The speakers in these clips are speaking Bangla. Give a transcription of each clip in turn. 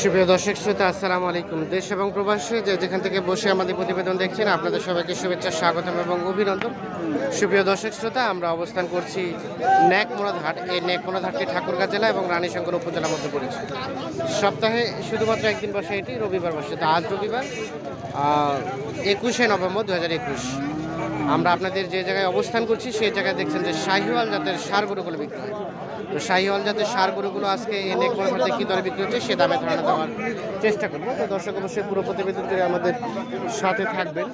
সুপ্রিয় দর্শক শ্রোতা, আসসালামু আলাইকুম। দেশ এবং প্রবাসী যে যেখান থেকে বসে আমাদের প্রতিবেদন দেখছেন, আপনাদের সবাইকে শুভেচ্ছা, স্বাগতম এবং অভিনন্দন। সুপ্রিয় দর্শক শ্রোতা, আমরা অবস্থান করছি ন্যাকমোড়াদ হাট, এই ন্যাকমোড়াদ হাটটি ঠাকুরগাঁ জেলা এবং রানীশঙ্কর উপজেলার মধ্যে পড়েছে। সপ্তাহে শুধুমাত্র একদিন বসে এটি, রবিবার বসে। তো আজ রবিবার একুশে নভেম্বর দু হাজার একুশ। আমরা আপনাদের যে জায়গায় অবস্থান করছি, সেই জায়গায় দেখছেন যে শাহিওয়াল জাতের গরুগুলো বিক্রি হয় শাহিওয়াল জাতের সার গরুগুলো আজকে এনে করে কী দরে বিক্রি হচ্ছে সে দামে ধারণা দেওয়ার চেষ্টা করব। তো দর্শক অবশ্যই পুরো প্রতিবেদন করে আমাদের সাথে থাকবেন।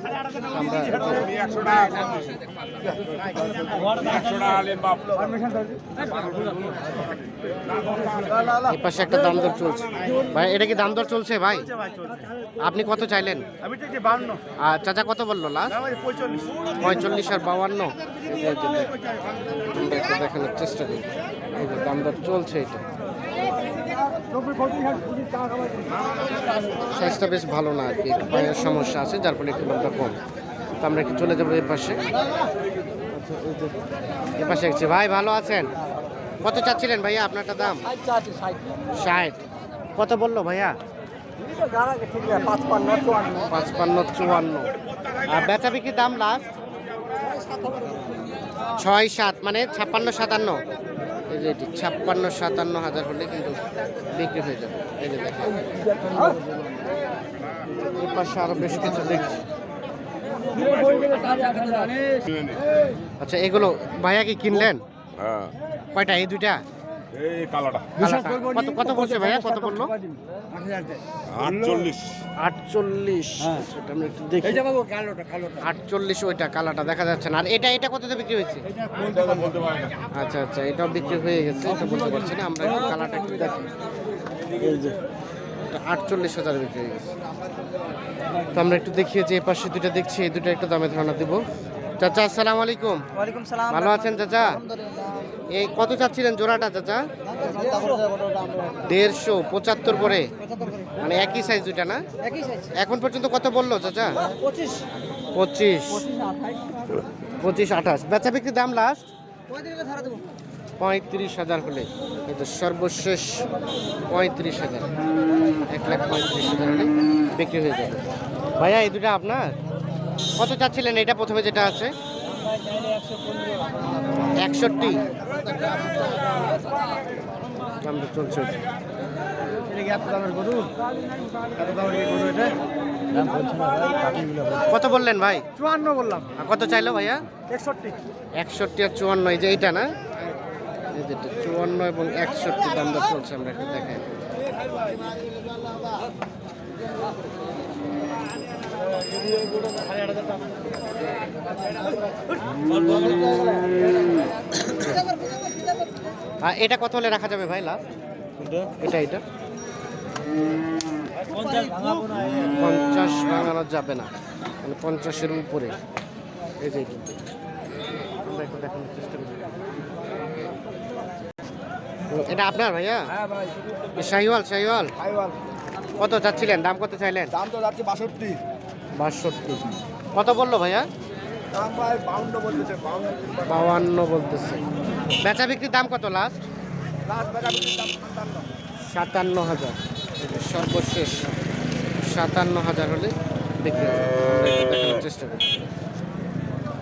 আমরা পাশে একটা দাম দর চলছে। ভাই এটা কি দাম দর চলছে ভাই? আপনি কত চাইলেন? আর চাচা কত বলল লাস্ট পঁয়তাল্লিশ। পঁয়তাল্লিশ আর বাউান্ন। দেখানোর চেষ্টা করি এই দাম চলছে এটা। সাইজটা বেশ ভালো না আর কি একটু পায়ের সমস্যা আছে যার ফলে একটু দামটা কম। তো আমরা একটু চলে যাব এ পাশে আচ্ছা, এ দেখছি ভাই ভালো আছেন? কত চাচ্ছিলেন ভাইয়া আপনারটা দাম? ষাট। কত বলল ভাইয়া? পাঁচপান্ন চুয়ান্ন। আর বেচা বিক্রির দাম লাস্ট ছয় সাত মানে ছাপ্পান্ন সাতান্ন। এই যে এটি ছাপ্পান্ন সাতান্ন হাজার হলে কিন্তু বিক্রি হয়ে যাবে। এই যে দেখেন। এর পাশে আরও বেশ কিছু দেখছি। আচ্ছা এগুলো ভাইয়া কি কিনলেন? হ্যাঁ। কয়টা এই দুইটা। কত কত বলছে ভাইয়া? কত বলল? আটচল্লিশ। আটচল্লিশ। আচ্ছা, আমরা একটু দেখি। আটচল্লিশ ওইটা কালাটা দেখা যাচ্ছে না। আর এটা এটা কততে বিক্রি হয়েছে? বলতে আচ্ছা আচ্ছা এটাও বিক্রি হয়ে গেছে এটা বলতে পারছি না। আমরা একটু দেখি। এই যে। এটা আটচল্লিশ হাজার বিক্রি হয়ে গেছে। তো আমরা একটু দেখিয়ে যে এই পাশে দুটো দেখছি এই দুটো একটু দামে ধারণা দিব। চাচা আসসালামু আলাইকুম। ওয়ালাইকুম সালাম। ভালো আছেন চাচা? এই কত চাচ্ছিলেন জোড়াটা চাচা? দেড়শো পঁচাত্তর করে। মানে একই সাইজ দুইটা না? এখন পর্যন্ত কত বলল চাচা? পঁচিশ। পঁচিশ। আঠাশ। বেচা বিক্রির দাম লাস্ট পঁয়ত্রিশ হাজার হলে। এই তো সর্বশেষ পঁয়ত্রিশ হাজার। এক লাখ পঁয়ত্রিশ হাজার হলে বিক্রি হয়ে যাবে। ভাইয়া এই দুটা আপনার? কত চাচ্ছিলেন? এটা প্রথমে যেটা আছে। একষট্টি। দামটা চলছে। কত বললেন ভাই? চুয়ান্ন বললাম। কত চাইলো ভাইয়া? একষট্টি। একষট্টি আর চুয়ান্ন এই যে এইটা না? এই যেটা চুয়ান্ন এবং একষট্টি দাম দর চলছে আমরা একটু দেখাই। এটা কত হলে রাখা যাবে ভাই লাভ এটা এটা? পঞ্চাশ ভাঙানো যাবে না। মানে পঞ্চাশের উপরে। এই যে এটা। আমরা একটু দেখানোর চেষ্টা করি। এটা আপনার ভাইয়া? হ্যাঁ শাহিওয়াল। শাহিওয়াল। কত চাচ্ছিলেন? দাম কত চাইলেন? দাম তো যাচ্ছে বাষট্টি। বাষট্টি। কত বলল ভাইয়া? বাউন্ন বলতেছে বেচা বিক্রির দাম কত লাস্ট লাস্ট বেলা দাম সাতান্ন। হাজার। সর্বশেষ সাতান্ন হাজার হলে বিক্রি দেখানোর চেষ্টা করব।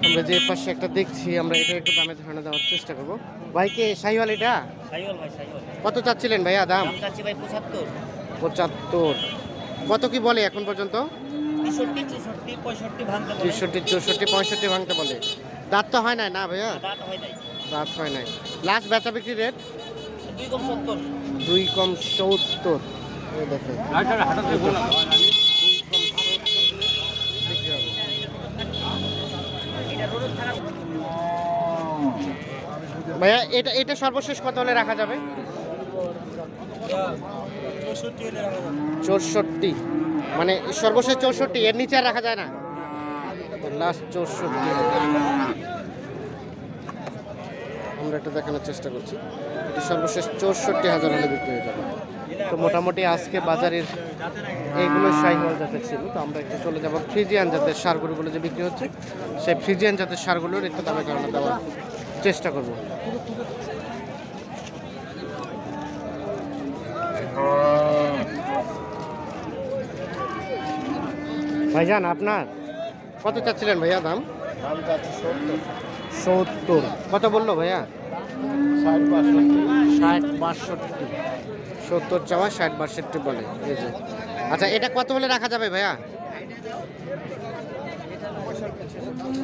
আমরা যে পাশে একটা দেখছি আমরা এটা একটু দামে ধারণা দেওয়ার চেষ্টা করব। ভাই কে? শাহিওয়াল এটা? সাইওয়াল ভাই সাইওয়াল কত চাচ্ছিলেন ভাইয়া দাম? পঁচাত্তর। কত কি বলে এখন পর্যন্ত? তেষট্টি চৌষট্টি পঁয়ষট্টি ভাঙতে বলে। দাঁত তো হয় নাই না ভাইয়া? দাঁত হয় নাই। লাস্ট বেচা বিক্রি রেট দুই কম চৌত্তর। ভাইয়া এটা এটা সর্বশেষ কত হলে রাখা যাবে? চৌষট্টি মানে সর্বশেষ চৌষট্টি এর নিচে আর রাখা যায় না? লাস্ট চৌষট্টি। আমরা একটু দেখানোর চেষ্টা করছি। এটি সর্বশেষ চৌষট্টি হাজার হলে বিক্রি হয়ে যাবে। তো মোটামুটি আজকে বাজারের এইগুলো শাহিওয়াল জাতের ছিল। তো আমরা একটু চলে যাব ফ্রিজিয়ান জাতের সারগুলোগুলো যে বিক্রি হচ্ছে সেই ফ্রিজিয়ান জাতের সারগুলোর একটু দামে কারণে দেওয়ার চেষ্টা করব। ভাইজান আপনার? কত চাচ্ছিলেন ভাইয়া দাম? সত্তর। কত বলল ভাইয়া? ষাট বাষট্টি। সত্তর চাওয়া ষাট বাষট্টি বলে। এই যে। আচ্ছা এটা কত হলে রাখা যাবে ভাইয়া?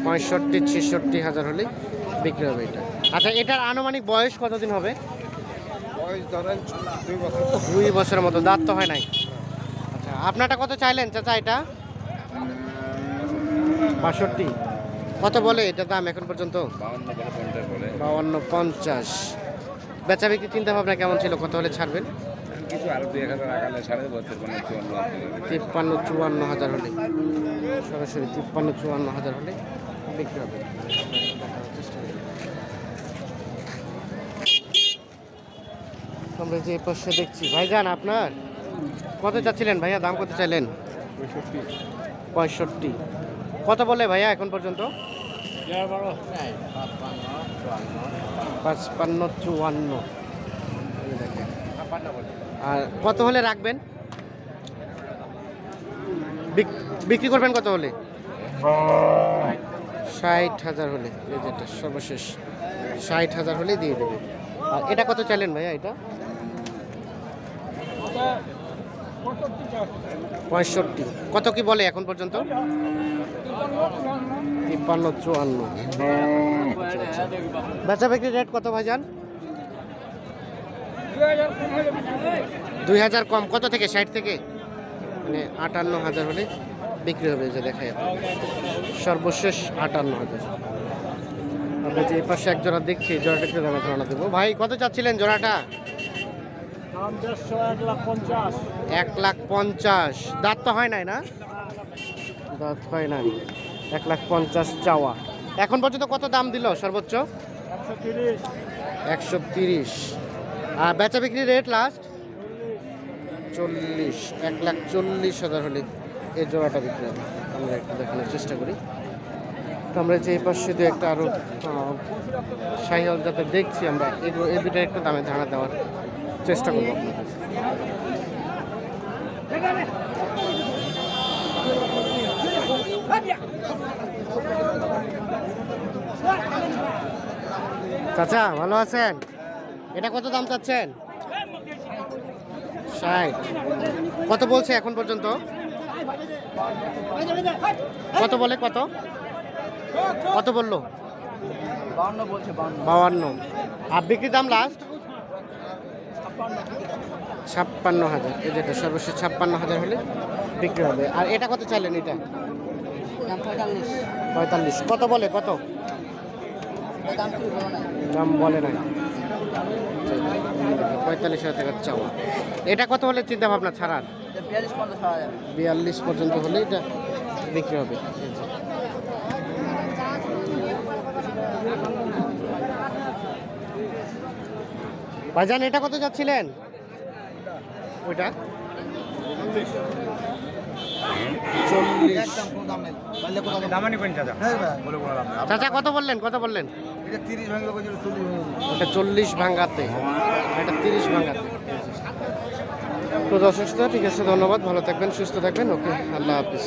পঁয়ষট্টি ছেষট্টি হাজার হলে বিক্রি হবে এটা। আচ্ছা এটার আনুমানিক বয়স কতদিন হবে? বয়স দুই বছর। দুই বছরের মতো দাঁত তো হয় নাই। আচ্ছা আপনারটা কত চাইলেন চাচা এটা? বাষট্টি। কত বলে এটা দাম এখন পর্যন্ত? বাউন্ন বলে পঞ্চাশ বেচা বিক্রি চিন্তা ভাবনা কেমন ছিল? কত হলে ছাড়বেন? কিছু আরও দুই এক হাজার আগালে সাড়ে তিপ্পান্ন চুয়ান্ন হাজার হলে। সরাসরি তিপ্পান্ন চুয়ান্ন হাজার হলে বিক্রি হবে। আমরা যে পাশে দেখছি ভাইজান আপনার? কত চাচ্ছিলেন ভাইয়া? দাম কত চাইলেন? পঁয়ষট্টি। পঁয়ষট্টি। কত বলে ভাইয়া এখন পর্যন্ত? পাঁচপান্ন চুয়ান্ন। আর কত হলে রাখবেন? বিক- বিক্রি করবেন কত হলে? ষাট হাজার হলে যেটা সর্বশেষ। ষাট হাজার হলেই দিয়ে দেবে। আর এটা কত চাইলেন ভাইয়া এটা? পঁয়ষট্টি। কত কি বলে এখন পর্যন্ত? তিপ্পান্ন চুয়ান্ন। বেচা বিক্রি রেট কত ভাইজান? দুই হাজার কম কত থেকে? ষাট থেকে? মানে আটান্ন হাজার হলে বিক্রি হবে যে দেখায় আপনাদের। সর্বশেষ আটান্ন হাজার। আমরা যে এই পাশে এক জোড়া দেখছি জোড়াটা একটু দামে ধারণা দেবো। ভাই কত চাচ্ছিলেন জোড়াটা? এক লাখ পঞ্চাশ। দাঁত তো হয় নাই না? দাঁত হয় এক লাখ পঞ্চাশ চাওয়া। এখন পর্যন্ত কত দাম দিল সর্বোচ্চ? একশো তিরিশ। আর বেচা বিক্রি রেট লাস্ট চল্লিশ। এক লাখ চল্লিশ হাজার হলে এই জোড়াটা বিক্রি হবে। আমরা একটু দেখানোর চেষ্টা করি। তো আমরা যে পাশে দু একটা আরও সাহিয়াল যাতে দেখছি আমরা, এগুলো এই দুটো একটু দামে ধারণা দেওয়ার চেষ্টা করব আপনাদের। চাচা, ভালো আছেন? এটা কত দাম চাচ্ছেন? কত বলছে এখন পর্যন্ত? কত বলে, কত? কত বলল? বাউান্ন। আর বিক্রি দাম লাস্ট ছাপ্পান্ন হাজার। এই যেটা সর্বশেষ ছাপ্পান্ন হাজার হলে বিক্রি হবে। আর এটা কত চাইলেন এটা? পঁয়তাল্লিশ। কত বলে? কত? দাম বলো নাই। পঁয়তাল্লিশ হাজার টাকার চাওয়া। এটা কত হলে চিন্তা ভাবনা ছাড়ার? বিয়াল্লিশ পর্যন্ত হলে এটা বিক্রি হবে। ভাইজান এটা কত যাচ্ছিলেন? ওইটা? একদম কোনো দাম নেই। চাচা? হ্যাঁ ভাই। বলে কোনো লাভ নেই। চাচা কত বললেন? কত বললেন? এটা তিরিশ চল্লিশ ভাঙ্গাতে ওটা চল্লিশ ভাঙাতে। এটা তিরিশ ভাঙ্গাতে তো দর্শক ঠিক আছে ধন্যবাদ। ভালো থাকবেন সুস্থ থাকবেন। ওকে আল্লাহ হাফিজ।